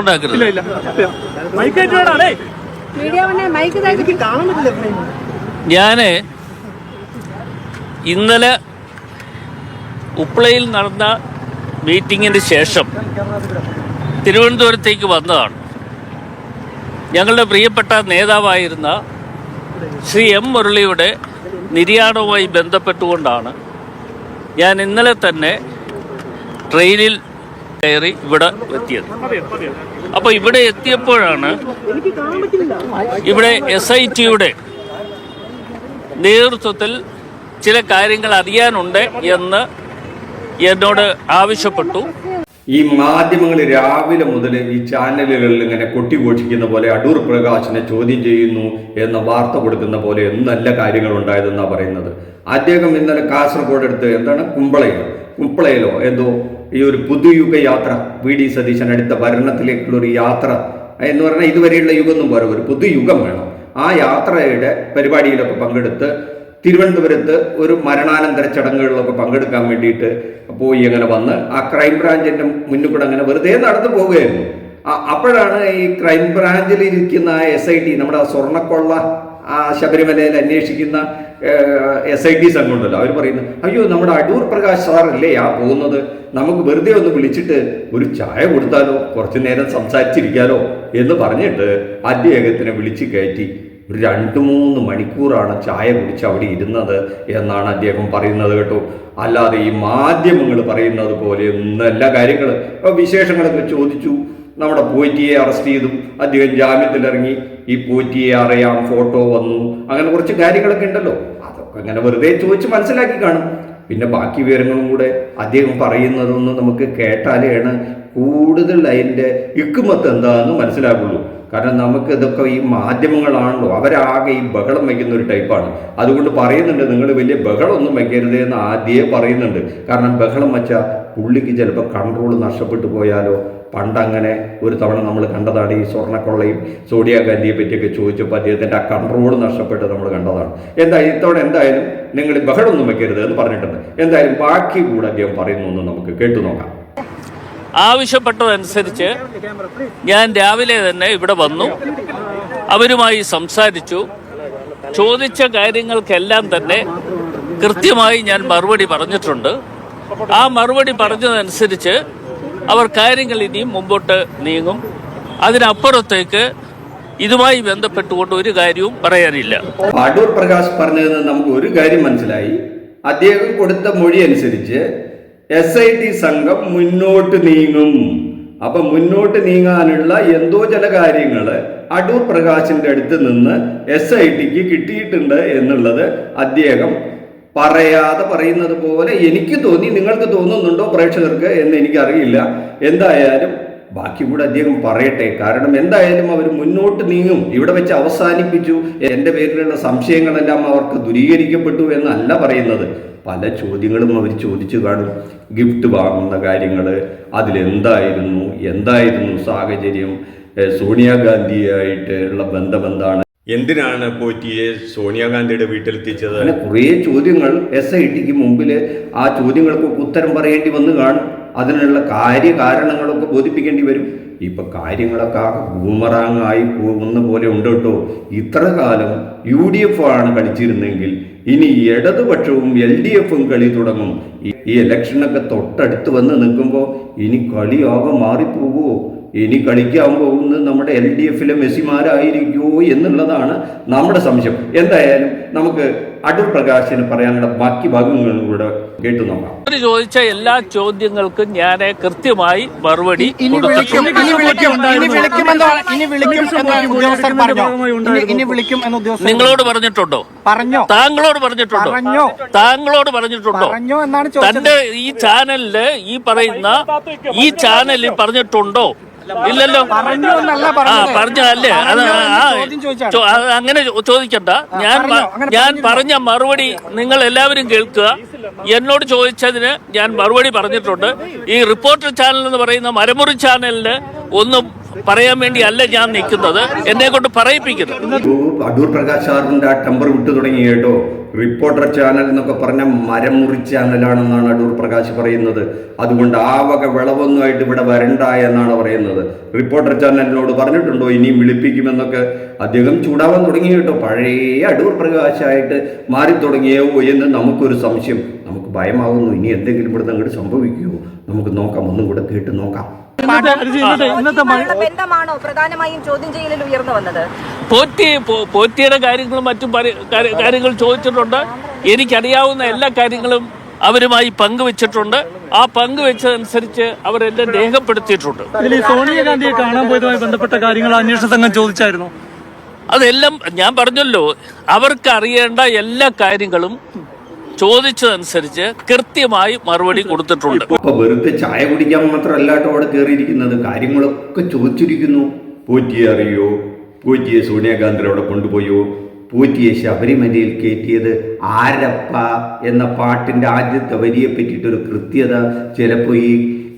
ഉണ്ടാക്കരുത്. ഞാൻ ഇന്നലെ ഉപ്ലയിൽ നടന്ന മീറ്റിങ്ങിന് ശേഷം തിരുവനന്തപുരത്തേക്ക് വന്നതാണ്. ഞങ്ങളുടെ പ്രിയപ്പെട്ട നേതാവായിരുന്ന ശ്രീ എം മുരളിയുടെ നിര്യാണവുമായി ബന്ധപ്പെട്ടുകൊണ്ടാണ് ഞാൻ ഇന്നലെ തന്നെ ട്രെയിനിൽ കയറി ഇവിടെ എത്തിയത്. അപ്പോൾ ഇവിടെ എത്തിയപ്പോഴാണ് ഇവിടെ എസ് ഐ ടിയുടെ നേതൃത്വത്തിൽ ചില കാര്യങ്ങൾ അറിയാനുണ്ട് എന്ന് എന്നോട് ആവശ്യപ്പെട്ടു. ഈ മാധ്യമങ്ങൾ രാവിലെ മുതൽ ഈ ചാനലുകളിൽ ഇങ്ങനെ കൊട്ടിഘോഷിക്കുന്ന പോലെ അടൂർ പ്രകാശിനെ ചോദ്യം ചെയ്യുന്നു എന്ന വാർത്ത കൊടുക്കുന്ന പോലെ നല്ല കാര്യങ്ങൾ ഉണ്ടായതെന്നാണ് പറയുന്നത്. അദ്ദേഹം ഇന്നലെ കാസർഗോഡ് എടുത്ത് എന്താണ്? കുമ്പളയിലോ. കുമ്പളയിലോ എന്തോ ഈ ഒരു പുതുയുഗ യാത്ര വി ഡി സതീശൻ അടുത്ത ഭരണത്തിലേക്കുള്ള ഒരു യാത്ര എന്ന് പറഞ്ഞാൽ ഇതുവരെയുള്ള യുഗമൊന്നും പോരാ ഒരു പുതുയുഗം വേണം. ആ യാത്രയുടെ പരിപാടിയിലൊക്കെ പങ്കെടുത്ത് തിരുവനന്തപുരത്ത് ഒരു മരണാനന്തര ചടങ്ങുകളിലൊക്കെ പങ്കെടുക്കാൻ വേണ്ടിയിട്ട് പോയി അങ്ങനെ വന്ന് ആ ക്രൈംബ്രാഞ്ചിന്റെ മുന്നിൽ കൂടെ അങ്ങനെ വെറുതെ നടന്നു പോവുകയായിരുന്നു. അപ്പോഴാണ് ഈ ക്രൈംബ്രാഞ്ചിൽ ഇരിക്കുന്ന എസ് ഐ ടി നമ്മുടെ സ്വർണക്കൊള്ള ആ ശബരിമലയിൽ അന്വേഷിക്കുന്ന എസ് ഐ ടി സംഘം ഉണ്ടല്ലോ അവർ പറയുന്നു അയ്യോ നമ്മുടെ അടൂർ പ്രകാശ് സാറല്ലേ ആ പോകുന്നത്? നമുക്ക് വെറുതെ ഒന്ന് വിളിച്ചിട്ട് ഒരു ചായ കൊടുത്താലോ? കുറച്ചു നേരം സംസാരിച്ചിരിക്കാലോ? എന്ന് പറഞ്ഞിട്ട് അദ്ദേഹത്തിനെ വിളിച്ച് കയറ്റി. ഒരു രണ്ട് മൂന്ന് മണിക്കൂറാണ് ചായ കുടിച്ച് അവിടെ ഇരുന്നത് എന്നാണ് അദ്ദേഹം പറയുന്നത് കേട്ടോ. അല്ലാതെ ഈ മാധ്യമങ്ങൾ പറയുന്നത് പോലെ ഒന്നല്ല കാര്യങ്ങൾ വിശേഷങ്ങളൊക്കെ ചോദിച്ചു. നമ്മുടെ പോയിറ്റിയെ അറസ്റ്റ് ചെയ്തു. അദ്ദേഹം ജാമ്യത്തിലിറങ്ങി. ഈ പോറ്റിയെ അറിയാം ഫോട്ടോ വന്നു അങ്ങനെ കുറച്ച് കാര്യങ്ങളൊക്കെ ഉണ്ടല്ലോ. അതൊക്കെ അങ്ങനെ വെറുതെ ചോദിച്ച് മനസ്സിലാക്കി കാണും. പിന്നെ ബാക്കി വിവരങ്ങളും കൂടെ അദ്ദേഹം പറയുന്നതൊന്നും നമുക്ക് കേട്ടാലേണ് കൂടുതൽ അതിന്റെ ഇക്കുമത്ത് എന്താണെന്ന് മനസ്സിലാക്കുള്ളൂ കാരണം നമുക്ക് ഇതൊക്കെ ഈ മാധ്യമങ്ങളാണല്ലോ അവരാകെ ഈ ബഹളം വയ്ക്കുന്ന ഒരു ടൈപ്പാണ്. അതുകൊണ്ട് പറയുന്നുണ്ട് നിങ്ങൾ വലിയ ബഹളമൊന്നും വയ്ക്കരുത് എന്ന് ആദ്യേ പറയുന്നുണ്ട്. കാരണം ബഹളം വച്ചാൽ പുള്ളിക്ക് ചിലപ്പോൾ കൺട്രോൾ നഷ്ടപ്പെട്ടു പോയാലോ പണ്ടങ്ങനെ ഒരു തവണ നമ്മൾ കണ്ടതാണ് ഈ സ്വർണക്കൊള്ളയും സോണിയാഗാന്ധിയെ പറ്റിയൊക്കെ ചോദിച്ചപ്പോൾ അദ്ദേഹത്തിന്റെ ആ കൺട്രോൾ നഷ്ടപ്പെട്ട് നമ്മൾ കണ്ടതാണ്. എന്തായാലും ഇത്തവണ എന്തായാലും നിങ്ങൾ ബഹളമൊന്നും വെക്കരുത് എന്ന് പറഞ്ഞിട്ടുണ്ട്. എന്തായാലും ബാക്കി കൂടെ അദ്ദേഹം പറയുന്നു എന്ന് നമുക്ക് കേട്ടു നോക്കാം. ആവശ്യപ്പെട്ടതനുസരിച്ച് ഞാൻ രാവിലെ തന്നെ ഇവിടെ വന്നു. അവരുമായി സംസാരിച്ചു. ചോദിച്ച കാര്യങ്ങൾക്കെല്ലാം തന്നെ കൃത്യമായി ഞാൻ മറുപടി പറഞ്ഞിട്ടുണ്ട്. ആ മറുപടി പറഞ്ഞതനുസരിച്ച് അവർ കാര്യങ്ങൾ ഇനിയും മുമ്പോട്ട് നീങ്ങും. അതിനപ്പുറത്തേക്ക് ഇതുമായി ബന്ധപ്പെട്ടുകൊണ്ട് ഒരു കാര്യവും പറയാനില്ല. അടൂർ പ്രകാശ് പറഞ്ഞത് നമുക്ക് ഒരു കാര്യം മനസ്സിലായി. അദ്ദേഹം കൊടുത്ത മൊഴി അനുസരിച്ച് എസ് ഐ ടി സംഘം മുന്നോട്ട് നീങ്ങും. അപ്പൊ മുന്നോട്ട് നീങ്ങാനുള്ള എന്തോ ചില കാര്യങ്ങൾ അടൂർ പ്രകാശിന്റെ അടുത്ത് നിന്ന് എസ് ഐ ടിക്ക് കിട്ടിയിട്ടുണ്ട് എന്നുള്ളത് അദ്ദേഹം പറയാതെ പറയുന്നത് പോലെ എനിക്ക് തോന്നി നിങ്ങൾക്ക് തോന്നുന്നുണ്ടോ പ്രേക്ഷകർക്ക് എന്ന് എനിക്കറിയില്ല. എന്തായാലും ബാക്കി കൂടെ അദ്ദേഹം പറയട്ടെ. കാരണം എന്തായാലും അവർ മുന്നോട്ട് നീങ്ങും. ഇവിടെ വെച്ച് അവസാനിപ്പിച്ചു. എന്റെ പേരിലുള്ള സംശയങ്ങളെല്ലാം അവർക്ക് ദുരീകരിക്കപ്പെട്ടു എന്നല്ല പറയുന്നത്. പല ചോദ്യങ്ങളും അവർ ചോദിച്ചു കാണും. ഗിഫ്റ്റ് വാങ്ങുന്ന കാര്യങ്ങൾ അതിലെന്തായിരുന്നു? എന്തായിരുന്നു സാഹചര്യം? സോണിയാഗാന്ധിയായിട്ടുള്ള ബന്ധം എന്താണ്? എന്തിനാണ് പോറ്റിയെ സോണിയാഗാന്ധിയുടെ വീട്ടിലെത്തിച്ചത്? അങ്ങനെ കുറേ ചോദ്യങ്ങൾ എസ് ഐ ടിക്ക് മുമ്പിൽ ആ ചോദ്യങ്ങൾക്ക് ഉത്തരം പറയേണ്ടി വന്ന് കാണും. അതിനുള്ള കാര്യകാരണങ്ങളൊക്കെ ബോധിപ്പിക്കേണ്ടി വരും. ഇപ്പം കാര്യങ്ങളൊക്കെ ആ പോകുന്ന പോലെ ഉണ്ട് കേട്ടോ. ഇത്ര കാലം യു ഡി എഫ് ആണ് കളിച്ചിരുന്നെങ്കിൽ ഇനി ഇടതുപക്ഷവും എൽ ഡി എഫും കളി തുടങ്ങും. ഈ ഇലക്ഷനൊക്കെ തൊട്ടടുത്ത് വന്ന് നിൽക്കുമ്പോൾ ഇനി കളിയാകെ മാറിപ്പോകുമോ ഇനി കളിക്കാൻ പോകുന്നത് നമ്മുടെ എൽ ഡി എഫിലെ മെസ്സിമാരായിരിക്കുമോ എന്നുള്ളതാണ് നമ്മുടെ സംശയം. എന്തായാലും നമുക്ക് അടൂർ പ്രകാശിന് പറയാനുള്ള ബാക്കി ഭാഗങ്ങളും കൂടെ കേട്ടു നോക്കാം. അവർ ചോദിച്ച എല്ലാ ചോദ്യങ്ങൾക്കും ഞാൻ കൃത്യമായി മറുപടി ഇനി വിളിക്കും ഇനി വിളിക്കും ഇനി ഇനി വിളിക്കും എന്ന് ഉദ്യോഗസ്ഥർ പറഞ്ഞോ? ഇനി- ഇനി വിളിക്കും. എന്ന് ഉദ്യോഗസ്ഥർ നിങ്ങളോട് പറഞ്ഞിട്ടുണ്ടോ? പറഞ്ഞോ. താങ്കളോട് പറഞ്ഞിട്ടുണ്ടോ? പറഞ്ഞോ. താങ്കളോട് പറഞ്ഞിട്ടുണ്ടോ? പറഞ്ഞോ എന്നാണ് ചോദിച്ചത്. തന്റെ ഈ ചാനലിൽ ഈ പറയുന്ന ഈ ചാനലിൽ പറഞ്ഞിട്ടുണ്ടോ? ഇല്ലല്ലോ. ആ. പറഞ്ഞല്ലേ അത് പറഞ്ഞോ ആ അങ്ങനെ ചോദിക്കണ്ട. ഞാൻ ഞാൻ? പറഞ്ഞ മറുപടി നിങ്ങൾ എല്ലാവരും കേൾക്കുക. എന്നോട് ചോദിച്ചതിന് ഞാൻ മറുപടി പറഞ്ഞിട്ടുണ്ട്. ഈ റിപ്പോർട്ടർ ചാനൽ എന്ന് പറയുന്ന മരമുറി ചാനലിന് ഒന്നും പറയാൻ വേണ്ടി അല്ല ഞാൻ നിൽക്കുന്നത്. എന്നെ കൊണ്ട് പറയിപ്പിക്കുന്നത് അടൂർ പ്രകാശ് സാറിന്റെ ആ ടെമ്പർ വിട്ടു തുടങ്ങി കേട്ടോ. റിപ്പോർട്ടർ ചാനൽ എന്നൊക്കെ പറഞ്ഞ മരം മുറി ചാനലാണെന്നാണ് അടൂർ പ്രകാശ് പറയുന്നത്. അതുകൊണ്ട് ആ വക വിളവൊന്നുമായിട്ട് ഇവിടെ വരണ്ട എന്നാണ് പറയുന്നത്. റിപ്പോർട്ടർ ചാനലിനോട് പറഞ്ഞിട്ടുണ്ടോ? ഇനിയും വിളിപ്പിക്കുമെന്നൊക്കെ അദ്ദേഹം ചൂടാവാൻ തുടങ്ങി കേട്ടോ. പഴയ അടൂർ പ്രകാശായിട്ട് മാറി തുടങ്ങിയോ എന്ന് നമുക്കൊരു സംശയം. നമുക്ക് ഭയമാകുന്നു ഇനി എന്തെങ്കിലും ഇവിടുന്ന് അങ്ങോട്ട് സംഭവിക്കുമോ നമുക്ക് നോക്കാം. ഒന്നും കൂടെ കേട്ട് നോക്കാം. ബന്ധമാണോ പ്രധാനമായും ചോദ്യം ചെയ്യലിൽ ഉയർന്നു വന്നത് പോറ്റി പോറ്റിയുടെ കാര്യങ്ങളും മറ്റും കാര്യങ്ങൾ ചോദിച്ചിട്ടുണ്ട്. എനിക്കറിയാവുന്ന എല്ലാ കാര്യങ്ങളും അവരുമായി പങ്കുവെച്ചിട്ടുണ്ട്. ആ പങ്കുവെച്ചതനുസരിച്ച് അവരെന്നെ രേഖപ്പെടുത്തിയിട്ടുണ്ട്. സോണിയാഗാന്ധിയെ കാണാൻ പോയതുമായി ബന്ധപ്പെട്ട കാര്യങ്ങൾ അന്വേഷണ സംഘം ചോദിച്ചായിരുന്നു. അതെല്ലാം ഞാൻ പറഞ്ഞല്ലോ. അവർക്ക് അറിയേണ്ട എല്ലാ കാര്യങ്ങളും ചോദിച്ചതനുസരിച്ച് കൃത്യമായി മറുപടി കൊടുത്തിട്ടുണ്ട്. അപ്പൊ വെറുതെ ചായ കുടിക്കാൻ മാത്രമല്ല കേട്ടോ അവിടെ കയറിയിരിക്കുന്നത് കാര്യങ്ങളൊക്കെ ചോദിച്ചിരിക്കുന്നു. പോറ്റിയെ അറിയോ? പോറ്റിയെ സോണിയാഗാന്ധി അവിടെ കൊണ്ടുപോയോ? പൂറ്റിയെ ശബരിമലയിൽ കയറ്റിയത് ആരപ്പ എന്ന പാട്ടിന്റെ ആദ്യത്തെ വരിയെ പറ്റിയിട്ടൊരു കൃത്യത ചിലപ്പോൾ ഈ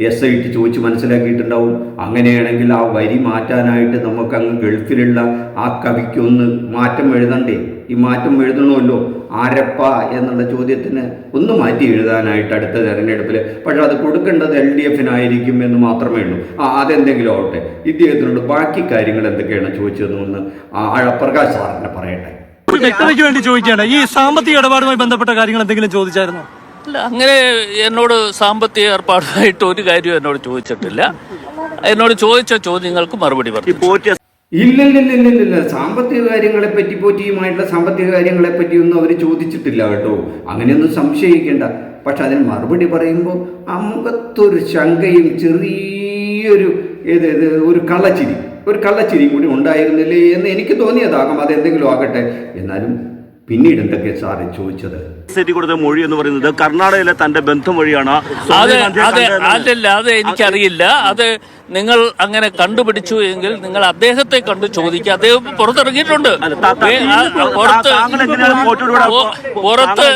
എസ് ഐ ടി ചോദിച്ച് മനസ്സിലാക്കിയിട്ടുണ്ടാവും. അങ്ങനെയാണെങ്കിൽ ആ വരി മാറ്റാനായിട്ട് നമുക്ക് അങ്ങ് ഗൾഫിലുള്ള ആ കവിക്കൊന്ന് മാറ്റം എഴുതണ്ടേ? ഈ മാറ്റം എഴുതണമല്ലോ. ആരപ്പ എന്നുള്ള ചോദ്യത്തിന് ഒന്ന് മാറ്റി എഴുതാനായിട്ട് അടുത്ത തെരഞ്ഞെടുപ്പിൽ പക്ഷേ അത് കൊടുക്കേണ്ടത് എൽ ഡി എഫിനായിരിക്കും എന്ന് മാത്രമേ ഉള്ളൂ. ആ അതെന്തെങ്കിലും ആവട്ടെ. ഇദ്ദേഹത്തിനോട് ബാക്കി കാര്യങ്ങൾ എന്തൊക്കെയാണ് ചോദിച്ചതെന്ന് ആ ആ പ്രകാശ് സാറിനെ പറയട്ടെ. ഒരു വ്യക്തതയ്ക്ക് വേണ്ടി ചോദിക്കുകയാണ്. ഈ സാമ്പത്തിക ഇടപാടുമായി ബന്ധപ്പെട്ട കാര്യങ്ങൾ എന്തെങ്കിലും ചോദിച്ചായിരുന്നോ? അല്ല അങ്ങനെ എന്നോട് സാമ്പത്തിക ഏർപ്പാടുമായിട്ട് ഒരു കാര്യവും എന്നോട് ചോദിച്ചിട്ടില്ല. എന്നോട് ചോദിച്ച ചോദ്യങ്ങൾക്ക് മറുപടി പറഞ്ഞു ഇല്ലില്ലില്ലില്ലില്ല. സാമ്പത്തിക കാര്യങ്ങളെ പറ്റി പോറ്റിയുമായിട്ടുള്ള സാമ്പത്തിക കാര്യങ്ങളെ പറ്റിയൊന്നും അവർ ചോദിച്ചിട്ടില്ല കേട്ടോ. അങ്ങനെയൊന്നും സംശയിക്കേണ്ട. പക്ഷെ അതിന് മറുപടി പറയുമ്പോൾ ആ മുഖത്തൊരു ശങ്കയും ചെറിയൊരു ഏത് ഒരു കള്ളച്ചിരി ഒരു കള്ളച്ചിരി കൂടി ഉണ്ടായിരുന്നില്ലേ എന്ന് എനിക്ക് തോന്നിയതാകാം. അതെന്തെങ്കിലും ആകട്ടെ. എന്നാലും പിന്നീട് എന്തൊക്കെ സാറ് ചോദിച്ചത്? സിറ്റി കൊടുത്ത മൊഴി എന്ന് പറയുന്നത് കർണാടകയിലെ തന്റെ ബന്ധം വഴിയാണ്. അതെ അതെ അതല്ല അത് എനിക്കറിയില്ല. അത് നിങ്ങൾ അങ്ങനെ കണ്ടുപിടിച്ചു എങ്കിൽ നിങ്ങൾ അദ്ദേഹത്തെ കണ്ട് ചോദിക്കുക. അദ്ദേഹം പുറത്തിറങ്ങിയിട്ടുണ്ട്. പുറത്ത് പുറത്ത്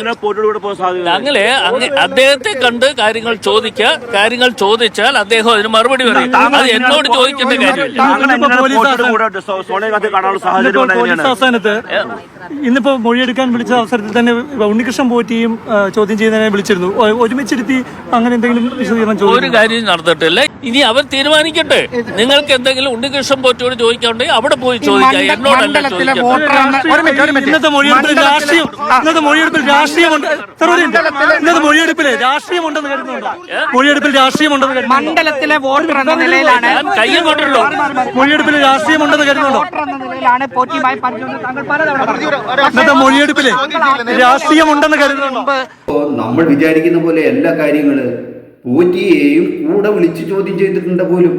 അങ്ങ് അദ്ദേഹത്തെ കണ്ട് കാര്യങ്ങൾ ചോദിക്കുക. കാര്യങ്ങൾ ചോദിച്ചാൽ അദ്ദേഹം അതിന് മറുപടി പറയും. അത് എന്നോട് ചോദിക്കേണ്ട കാര്യമില്ല. പോലീസ് ഇന്നിപ്പോ മൊഴിയെടുക്കാൻ വിളിച്ച അവസരത്തിൽ തന്നെ ഉണ്ണികൃഷ്ണൻ പോറ്റിയും ചോദ്യം ചെയ്യുന്നതിനെ വിളിച്ചിരുന്നു. ഒരുമിച്ചിരുത്തി അങ്ങനെ എന്തെങ്കിലും വിശദീകരണം ഒരു കാര്യം നടന്നിട്ടില്ല. ഇനി അവർ തീരുമാനിക്കട്ടെ. നിങ്ങൾക്ക് എന്തെങ്കിലും ഉണ്ണികൃഷ്ണൻ പോറ്റോട് ചോദിക്കാണ്ടെങ്കിൽ അവിടെ പോയി ചോദിക്കാം. എന്നോടല്ല. ഇന്നത്തെ മൊഴിയെടുപ്പിൽ മണ്ഡലത്തിലെ- രാഷ്ട്രീയം ഇന്നത്തെ മൊഴിയെടുപ്പിൽ രാഷ്ട്രീയമുണ്ട്. സാർ, ഒരു മിനിറ്റ്. ഇന്നത്തെ മൊഴിയെടുപ്പിൽ രാഷ്ട്രീയമുണ്ടെന്ന് കരുതുന്നുണ്ടോ? മൊഴിയെടുപ്പിൽ രാഷ്ട്രീയമുണ്ടെന്ന് കരുതുന്നുണ്ടോ? മണ്ഡലത്തിലെ വോട്ടർ എന്ന നിലയിലാണ് മൊഴിയെടുപ്പിൽ രാഷ്ട്രീയമുണ്ടെന്ന് കരുതുന്നുണ്ടോ. ഇന്നത്തെ മൊഴിയെടുപ്പിൽ രാഷ്ട്രീയമുണ്ടെന്ന് കരുതുന്നുണ്ടോ? നമ്മൾ വിചാരിക്കുന്ന പോലെ എല്ലാ കാര്യങ്ങൾ പോറ്റിയെയും കൂടെ വിളിച്ച് ചോദ്യം ചെയ്തിട്ടുണ്ട് പോലും.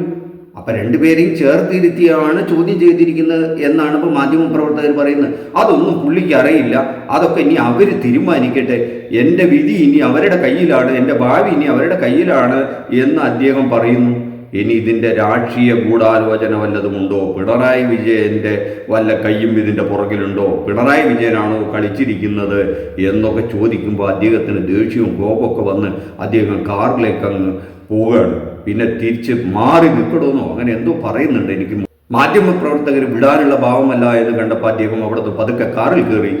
അപ്പൊ രണ്ടുപേരെയും ചേർത്തിരുത്തിയാണ് ചോദ്യം ചെയ്തിരിക്കുന്നത് എന്നാണ് ഇപ്പോൾ മാധ്യമ പ്രവർത്തകർ പറയുന്നത്. അതൊന്നും പുള്ളിക്ക് അറിയില്ല. അതൊക്കെ ഇനി അവർ തീരുമാനിക്കട്ടെ. എന്റെ വിധി ഇനി അവരുടെ കയ്യിലാണ്. എന്റെ ഭാവി ഇനി അവരുടെ കയ്യിലാണ് എന്ന് അദ്ദേഹം പറയുന്നു. ഇനി ഇതിന്റെ രാഷ്ട്രീയ ഗൂഢാലോചന വല്ലതുമുണ്ടോ? പിണറായി വിജയന്റെ വല്ല കയ്യും ഇതിന്റെ പുറകിലുണ്ടോ? പിണറായി വിജയനാണോ കളിച്ചിരിക്കുന്നത് എന്നൊക്കെ ചോദിക്കുമ്പോൾ അദ്ദേഹത്തിന് ദേഷ്യവും കോപമൊക്കെ വന്ന് അദ്ദേഹം കാറിലേക്ക് അങ്ങ് പോവുകയാണ്. പിന്നെ തിരിച്ച് മാറി നിൽക്കണമെന്നോ അങ്ങനെ എന്തോ പറയുന്നുണ്ട് എനിക്ക് മാധ്യമ പ്രവർത്തകർ വിടാനുള്ള ഭാവമല്ല എന്ന് കണ്ടപ്പോൾ അദ്ദേഹം അവിടുത്തെ പതുക്കെ കാറിൽ കയറി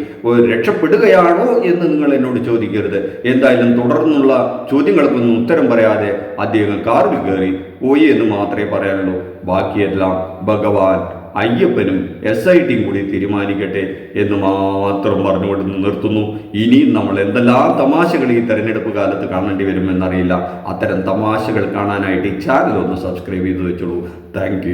രക്ഷപ്പെടുകയാണോ എന്ന് നിങ്ങൾ എന്നോട് ചോദിക്കരുത്. എന്തായാലും തുടർന്നുള്ള ചോദ്യങ്ങൾക്കൊന്നും ഉത്തരം പറയാതെ അദ്ദേഹം കാറിൽ കയറി പോയി എന്ന് മാത്രമേ പറയാനുള്ളൂ. ബാക്കിയെല്ലാം ഭഗവാൻ അയ്യപ്പനും എസ് ഐ ടിയും കൂടി തീരുമാനിക്കട്ടെ എന്ന് മാത്രം പറഞ്ഞുകൊണ്ട് നിർത്തുന്നു. ഇനിയും നമ്മൾ എന്തെല്ലാം തമാശകൾ ഈ തെരഞ്ഞെടുപ്പ് കാലത്ത് കാണേണ്ടി വരുമെന്നറിയില്ല. അത്തരം തമാശകൾ കാണാനായിട്ട് ഈ ചാനൽ ഒന്ന് സബ്സ്ക്രൈബ് ചെയ്ത് വെച്ചോളൂ. താങ്ക്